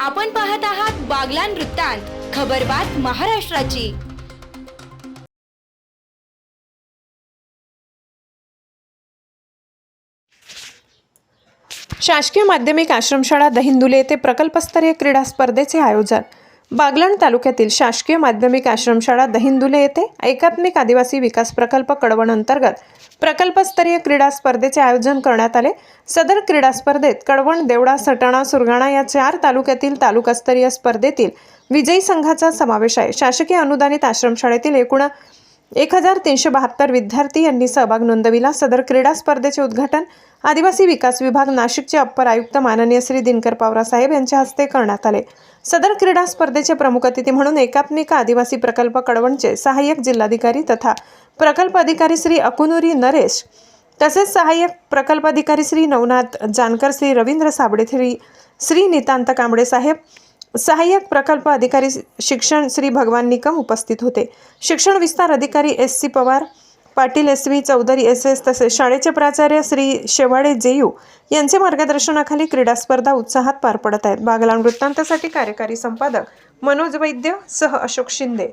आपण पाहत आहात बागलान वृत्तांत खबरबात महाराष्ट्राची. शासकीय माध्यमिक आश्रमशाळा दहिंदुले येथे प्रकल्पस्तरीय क्रीडा स्पर्धेचे आयोजन. बागलाण तालुक्यातील शासकीय माध्यमिक आश्रमशाळा दहिंदुले येथे एकात्मिक आदिवासी विकास प्रकल्प कडवण अंतर्गत प्रकल्पस्तरीय क्रीडा स्पर्धेचे आयोजन करण्यात आले. सदर क्रीडा स्पर्धेत कडवण देवडा सटाणा सुरगाणा या चार तालुक्यातील तालुकास्तरीय स्पर्धेतील विजयी संघाचा समावेश आहे. शासकीय अनुदानित आश्रमशाळेतील एकूण एक हजार तीनशे बहात्तर विद्यार्थी यांनी सहभाग नोंदविला. सदर क्रीडा स्पर्धेचे उद्घाटन आदिवासी विकास विभाग नाशिकचे अप्पर आयुक्त माननीय श्री दिनकर पावरा साहेब यांच्या हस्ते करण्यात आले. सदर क्रीडा स्पर्धेचे प्रमुख अतिथी म्हणून एकात्मिक आदिवासी प्रकल्प कडवणचे सहाय्यक जिल्हाधिकारी तथा प्रकल्प अधिकारी श्री अकुनुरी नरेश तसेच सहाय्यक प्रकल्प अधिकारी श्री नवनाथ जानकर श्री रवींद्र साबळे श्री श्री नितांत कांबळे साहेब सहाय्यक प्रकल्प अधिकारी शिक्षण श्री भगवान निकम उपस्थित होते. शिक्षण विस्तार अधिकारी S C Pawar Patil S V Chaudhari S S तसेच शाळेचे प्राचार्य श्री शेवाडे जेयू यांचे मार्गदर्शनाखाली क्रीडा स्पर्धा उत्साहात पार पडत आहेत. बागलाण वृत्तांतासाठी कार्यकारी संपादक मनोज वैद्य सह अशोक शिंदे.